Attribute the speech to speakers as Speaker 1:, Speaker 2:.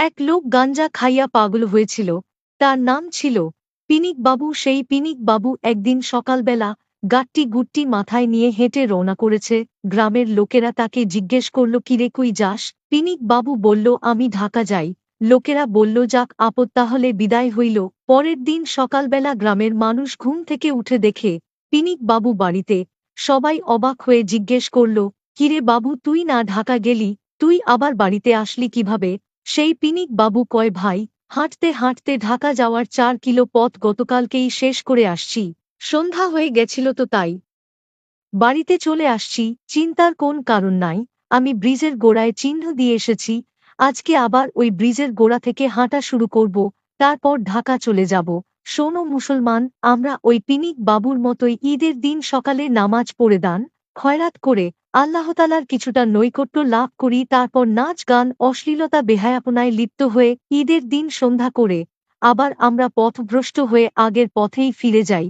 Speaker 1: এক লোক গাঞ্জা খাইয়া পাগল হয়েছিল। তার নাম ছিল পিনিক বাবু। সেই পিনিক বাবু একদিন সকালবেলা গাট্টি গুট্টি মাথায় নিয়ে হেঁটে রওনা করেছে। গ্রামের লোকেরা তাকে জিজ্ঞেস করল কিরে কুই যাস? পিনিক বাবু বলল, আমি ঢাকা যাই। লোকেরা বলল, যাক, আপদ তাহলে বিদায় হইল। পরের দিন সকালবেলা গ্রামের মানুষ ঘুম থেকে উঠে দেখে পিনিক বাবু বাড়িতে। সবাই অবাক হয়ে জিজ্ঞেস করল কিরে বাবু, তুই না ঢাকা গেলি? তুই আবার বাড়িতে আসলি কীভাবে? সেই পিনিক বাবু কয়, ভাই, হাঁটতে হাঁটতে ঢাকা যাওয়ার চার কিলো পথ গতকালকেই শেষ করে আসছি। সন্ধ্যা হয়ে গেছিল তো তাই। বাড়িতে চলে আসছি, চিন্তার কোন কারণ নাই। আমি ব্রিজের গোড়ায় চিহ্ন দিয়ে এসেছি। আজকে আবার ওই ব্রিজের গোড়া থেকে হাঁটা শুরু করব, তারপর ঢাকা চলে যাব। শোনো মুসলমান, আমরা ওই পিনিক বাবুর মতোই ঈদের দিন সকালে নামাজ পড়ে দান। খয়রাত করে আল্লাহতালার কিছুটা নৈকট্য লাভ করি, তারপর নাচ গান অশ্লীলতা বেহায়াপনায় লিপ্ত হয়ে ঈদের দিন সন্ধ্যা করে আবার আমরা পথভ্রষ্ট হয়ে আগের পথেই ফিরে যাই।